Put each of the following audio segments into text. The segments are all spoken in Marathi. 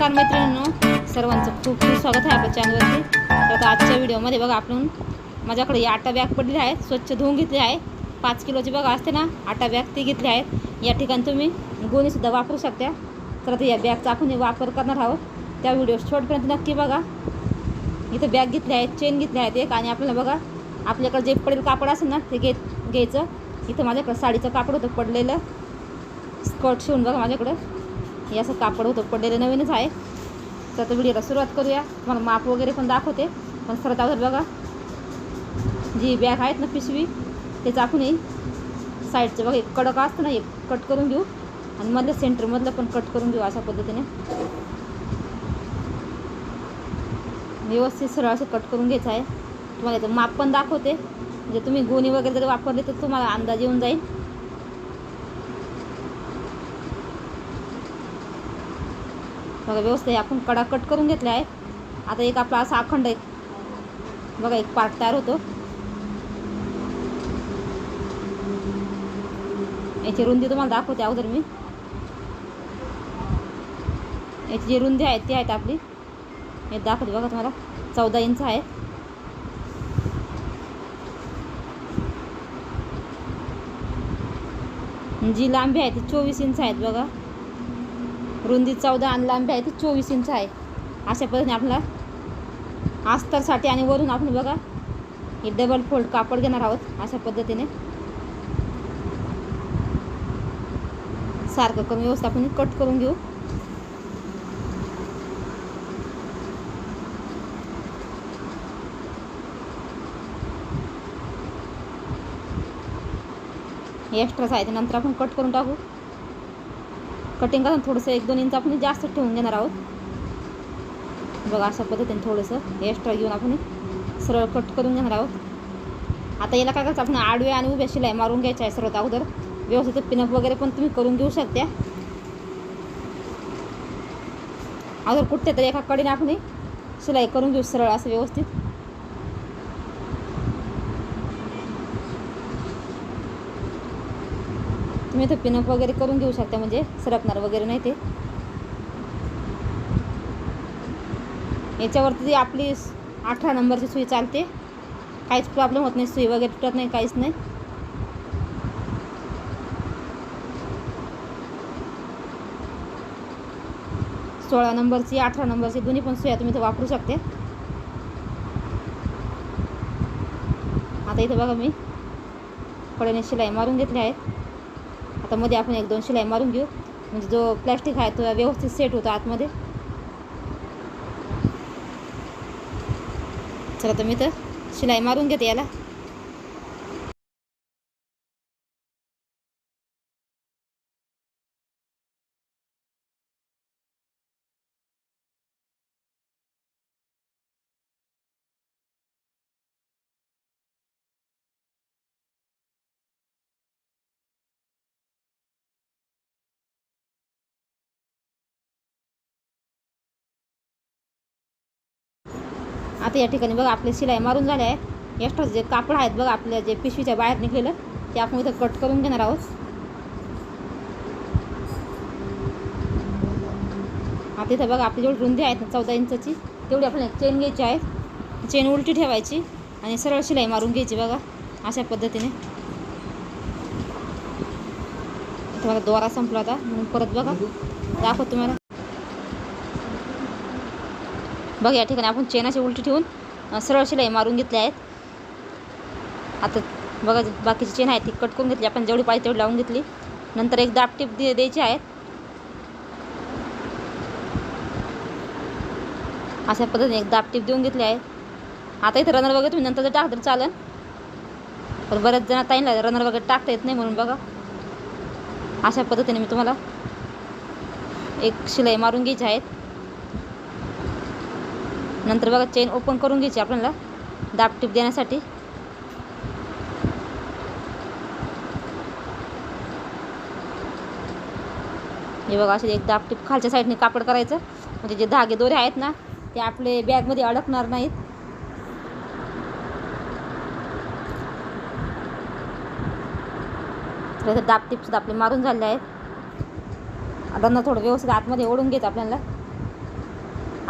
नमस्कार मैत्रिणींनो सर्वांचं खूप खूप स्वागत आहे आपल्या चॅनलवरती तर आता आजच्या व्हिडिओमध्ये बघा आपण माझ्याकडे या आटा बॅग पडलेल्या आहे स्वच्छ धुवून घेतली आहे पाच किलोची बघा असते ना आटा बॅग ती घेतली आहेत. या ठिकाणी तुम्ही गोणीसुद्धा वापरू शकता. तर आता या बॅगचा आपण वापर करणार आहोत. त्या व्हिडिओ शेवटपर्यंत नक्की बघा. इथं बॅग घेतली आहे चेन घेतली आहेत एक. आणि आपल्याला बघा आपल्याकडे जे पडेल कापड असेल ना ते घे घ्यायचं. इथं माझ्याकडं साडीचं कापड होतं पडलेलं. स्कर्ट शिवून बघा माझ्याकडं. हे असं कापड होतं पडलेलं नवीनच आहे. तर आता व्हिडिओला सुरुवात करूया. तुम्हाला माप वगैरे पण दाखवते. पण सरत अगोदर बघा. जी बॅग आहेत ना पिशवी ते चाकून येईल. साईडचं बघा एक कडक असतं ना एक कट करून घेऊ. आणि मधलं सेंटरमधलं पण कट करून घेऊ अशा पद्धतीने. व्यवस्थित सरळ असं कट करून घ्यायचं आहे. तुम्हाला याचं माप पण दाखवते. म्हणजे तुम्ही गोणी वगैरे जर वापरले तर तुम्हाला अंदाज येऊन जाईल. बघा व्यवस्थित आपण कडा कट करून घेतल्या आहेत. आता एक आपला असा अखंड एक बघा एक पार्ट तयार होतो. याची रुंदी तुम्हाला दाखवते अगोदर मी. याची जी रुंदी आहे ती आहेत आपली. हे दाखवते बघा तुम्हाला. चौदा इंच आहे. जी लांबी आहे ती चोवीस इंच आहेत बघा. रुंदी चौदा आणि लांबी आहे ती चोवीस इंच आहे. अशा पद्धतीने आपल्याला आस्तरसाठी आणि वरून आपण बघा हे डबल फोल्ड कापड घेणार आहोत अशा पद्धतीने. सारखं कमी व्यवस्था आपण कट करून घेऊ. एक्स्ट्राच आहे ते नंतर आपण कट करून टाकू. कटिंग करताना थोडंसं एक दोन इंच आपण जास्त ठेवून घेणार आहोत. बघा अशा पद्धतीने थोडंसं एक्स्ट्रा घेऊन आपण सरळ कट करून घेणार आहोत. आता याला काय करायचं आपण आडव्या आणि उभ्या शिलाई मारून घ्यायच्या आहे सर्वात अगोदर. व्यवस्थित पिनअप वगैरे पण तुम्ही करून घेऊ शकता. अगोदर कुठे तर एका कडीने आपण शिलाई करून घेऊ सरळ असं व्यवस्थित. तुम्ही इथं पिनअप वगैरे करून घेऊ शकता म्हणजे सरपणार वगैरे नाही ते. याच्यावरती जी आपली अठरा नंबरची सुई चालते. काहीच प्रॉब्लेम होत नाही सुई वगैरे तुटत नाही काहीच नाही. सोळा नंबरची अठरा नंबरची दोन्ही पण सुया तुम्ही इथं वापरू शकते. आता इथं बघा मी. कडेने शिलाई मारून घेतली आहे. आता मध्ये आपण एक दोन शिलाई मारून घेऊ. म्हणजे जो प्लॅस्टिक आहे तो व्यवस्थित सेट होतो आतमध्ये. चला तर मी तर शिलाई मारून घेते याला. आता या ठिकाणी बघा आपले शिलाई मारून झाले आहे एक्स्ट्रा जे कापड आहेत बघा आपल्या जे पिशवीच्या बाहेर निघलेलं ते आपण इथं कट करून घेणार आहोत. आता इथं बघा आपली जेवढी रुंदी आहेत ना चौदा इंचाची तेवढी आपल्याला एक चेन घ्यायची आहे. चेन उलटी ठेवायची आणि सरळ शिलाई मारून घ्यायची बघा अशा पद्धतीने. इथं बघा दोरा संपला होता म्हणून परत बघा दाखवतो तुम्हाला. बघ या ठिकाणी आपण चेनाची उलटी ठेवून सरळ शिलाई मारून घेतले आहेत. आता बघा बाकीची चेन आहे ती कट करून घेतली. आपण जेवढी पाहिजे तेवढी लावून घेतली. नंतर एक दाब टीप दे द्यायची आहे अशा पद्धतीने एक दाब टीप देऊन घेतली आहे आता इथं रनर वगैरे तुम्ही नंतर जर टाकलं तर चालेल. पण बऱ्याच जण ताईंना रनर वगैरे टाकता येत नाही म्हणून बघा. अशा पद्धतीने मी तुम्हाला एक शिलाई मारून घ्यायची आहेत. नंतर बघा चेन ओपन करून घ्यायची आपल्याला. दाब टीप देण्यासाठी. हे बघा असे एक दाब टीप खालच्या साईडने कापड करायचं. म्हणजे जे धागे दोरे आहेत ना ते आपले बॅगमध्ये अडकणार नाहीत. तर दाब टीपसुद्धा आपले मारून झाले आहेत. आता ना थोडं व्यवस्थित आतमध्ये ओढून घ्यायचं आपल्याला.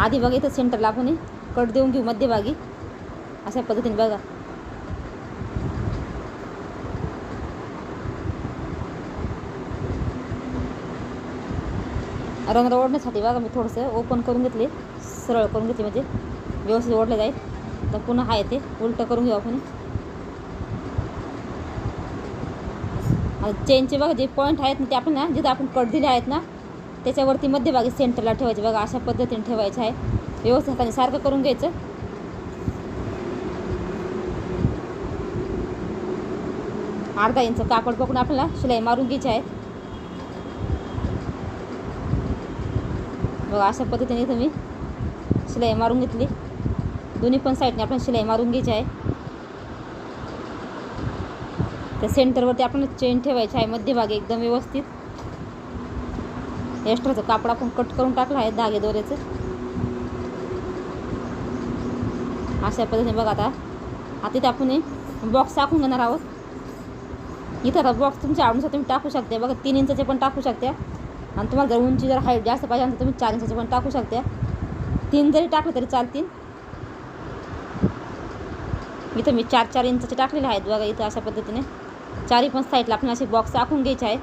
आधी बघा इथं सेंटरला आपण कट देऊन घेऊ मध्यभागी. अशा पद्धतीने बघा. रंग ओढण्यासाठी बघा मी थोडंसं ओपन करून घेतले. सरळ करून घेतले म्हणजे व्यवस्थित ओढले जाईल. तर पुन्हा आहे ते उलटं करून घेऊ आपण. चेनचे बघा जे पॉईंट आहेत ना ते आपण ना जिथं आपण कट दिले आहेत ना त्याच्यावरती मध्यभागी सेंटरला ठेवायचे बघा अशा पद्धतीने ठेवायचं आहे. व्यवस्थित हाताने सारखं करून घ्यायचं. अर्धा इंच कापड पकडून आपल्याला शिलाई मारून घ्यायची आहे. बघा अशा पद्धतीने तुम्ही शिलाई मारून घेतली. दोन्ही पण साईडने आपण शिलाई मारून घ्यायची आहे. त्या सेंटरवरती आपण चेन ठेवायची आहे मध्यभागी एकदम व्यवस्थित. एक्स्ट्राचं कापड आपण कट करून टाकलं आहे धागे दोऱ्याचं अशा पद्धतीने बघा आता. आता इथे आपण बॉक्स टाकून घेणार आहोत. इथं आता बॉक्स तुमच्या आवडीनुसार तुम्ही टाकू शकता. बघा तीन इंचाचे पण टाकू शकता. आणि तुम्हाला जर उंची जर हाईट जास्त पाहिजे असेल तुम्ही चार इंचाचे पण टाकू शकता. तीन जरी टाकलं तरी चालतील. इथं मी चार चार इंचाचे टाकलेले आहेत. बघा इथं अशा पद्धतीने. चारही पण साईडला आपण असे बॉक्स टाकून घ्यायचे आहेत.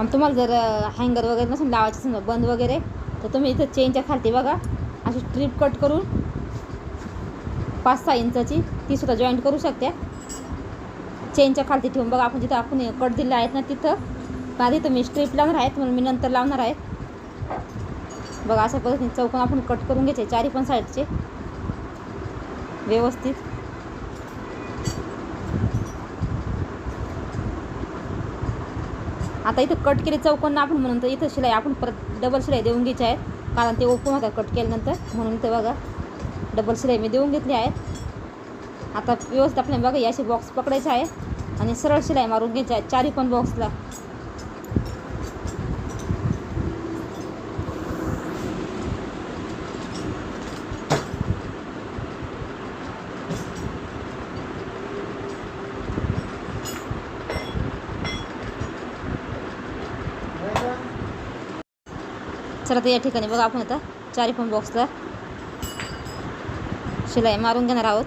आणि तुम्हाला जर हँगर वगैरे नसून लावायचं समजा बंद वगैरे तर तुम्ही इथं चेनच्या खालती बघा. अशी स्ट्रीप कट करून पाच सहा इंचाची ती सुद्धा जॉईंट करू शकते. चेनच्या खालती ठेवून बघा आपण जिथं आपण कट दिले आहेत ना तिथं. आधी तुम्ही स्ट्रीप लावणार आहेत म्हणून मी नंतर लावणार आहे. बघा अशा पद्धतीने चौकोन आपण कट करून घ्यायचे चारी पण साईडचे व्यवस्थित. आता इथं कट केले चौकोन आपण म्हणून तर इथं शिलाई आपण परत डबल शिलाई देऊन घ्यायची आहे. कारण ते ओपन होता कट केल्यानंतर. म्हणून ते बघा डबल शिलाई मी देऊन घेतली आहे. आता व्यवस्थित आपल्याला बघा याचे बॉक्स पकडायचे आहे. आणि सरळ शिलाई मारून घ्यायची आहे. चारी पण बॉक्सला चला तर या ठिकाणी बघा आपण आता चारी पण बॉक्सला शिलाई मारून घेणार आहोत.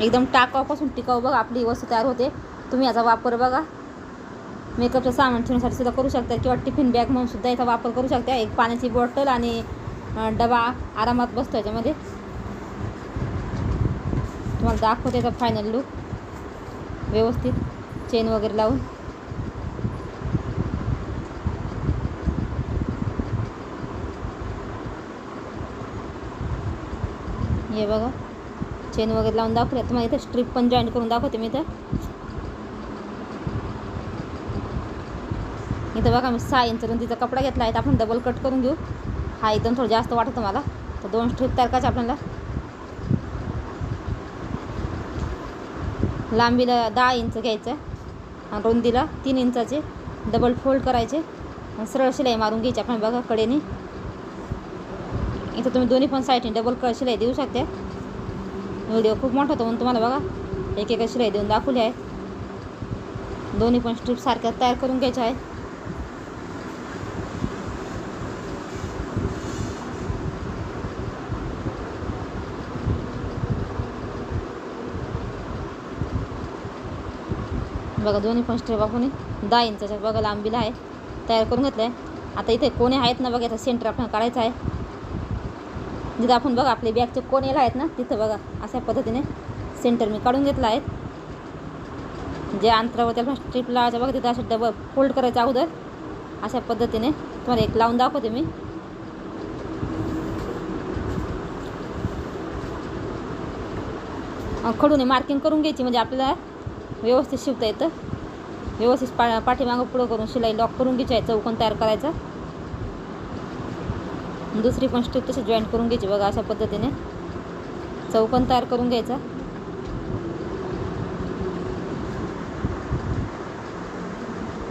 एकदम टाकाऊपासून टिकाऊ बघा आपली वस्तू तयार होते. तुम्ही याचा वापर बघा. मेकअपचं सामान ठेवण्यासाठी सुद्धा करू शकता किंवा टिफिन बॅग म्हणून सुद्धा याचा वापर करू शकता. एक पाण्याची बॉटल आणि डबा आरामात बसतो याच्यामध्ये. तुम्हाला दाखवते याचा फायनल लुक व्यवस्थित. चेन वगैरे लावून. हे बघा. चेन वगैरे लावून दाखवले. तुम्हाला इथे स्ट्रीप पण जॉईन करून दाखवते मी इथं. इथं बघा मी सहा इंच रुंदीचा कपडा घेतला आहे. तर आपण डबल कट करून घेऊ. हा एकदम थोडं जास्त वाटतं मला. तर दोन स्ट्रीप तयार करायचे आपल्याला. लांबीला दहा इंच घ्यायचं आणि रुंदीला तीन इंचाचे डबल फोल्ड करायचे. सरळ शिलाई मारून घ्यायची आपण बघा कडेने. इथं तुम्ही दोन्ही पण साईडने डबल क शिलाई देऊ शकता. व्हिडिओ खूप मोठा होता म्हणून तुम्हाला बघा एक एक शिलाई देऊन दाखवली आहे. दोन्ही पण स्ट्रीप सारख्या तयार करून घ्यायच्या आहे बघा दोन्ही पण स्ट्रीप आपण दहा इंचाच्या बघा लांबीला आहे. तयार करून घेतलं आहे आता इथे कोणी आहेत ना बघा याचा सेंटर आपण काढायचं आहे. जिथं आपण बघा आपले बॅगचे कोण येला आहेत ना तिथं बघा अशा पद्धतीने सेंटर मी काढून घेतला आहे. जे अंतरावर त्याला स्ट्रीप लावायचं बघा तिथं असं डबल फोल्ड करायचं अगोदर अशा पद्धतीने तुम्हाला एक लावून दाखवते मी. खडूने मार्किंग करून घ्यायची म्हणजे आपल्याला व्यवस्थित शिवता येतं. व्यवस्थित पा पाठीमागं पुढं करून शिलाई लॉक करून घ्यायची आहे चौकोन तयार करायचा. दुसरी पण स्टीप तशी जॉईंट करून घ्यायची बघा अशा पद्धतीने. चौकन तयार करून घ्यायचा.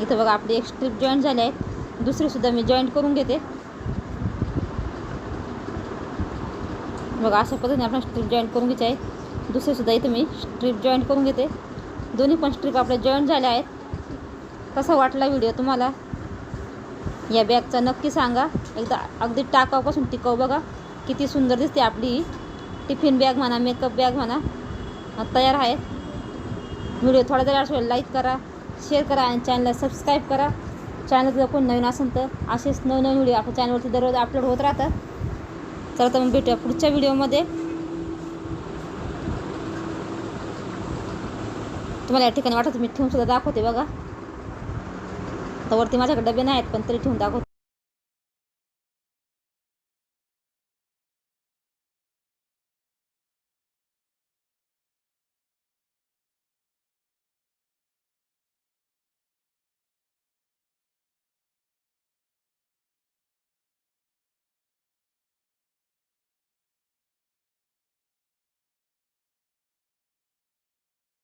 इथं बघा आपली एक स्ट्रीप जॉईंट झाली आहे. दुसरीसुद्धा मी जॉईंट करून घेते. बघा अशा पद्धतीने आपण स्ट्रीप जॉईंट करून घ्यायची आहे. दुसरीसुद्धा इथं मी स्ट्रीप जॉईंट करून घेते. दोन्ही पण स्ट्रीप आपल्या जॉईंट झाल्या आहेत. कसा वाटला व्हिडिओ तुम्हाला? या बॅगचा नक्की सांगा. एकदा अगदी टाकावपासून टिकाऊ बघा. किती सुंदर दिसते आपली टिफिन बॅग म्हणा मेकअप बॅग म्हणा. तयार आहे व्हिडिओ थोडा जरी असेल लाईक करा शेअर करा आणि चॅनलला सबस्क्राईब करा. चॅनल जर कोण नवीन असेल तर असेच नवनवीन व्हिडिओ आपल्या चॅनलवरती दररोज अपलोड होत राहतात. चला तर मग भेटूया पुढच्या व्हिडिओमध्ये तुम्हाला या ठिकाणी वाटत मी ठेवून सुद्धा दाखवते बघा. तर वरती माझ्याकडे डबे नाही आहेत पण तरी ठेवून दाखवते.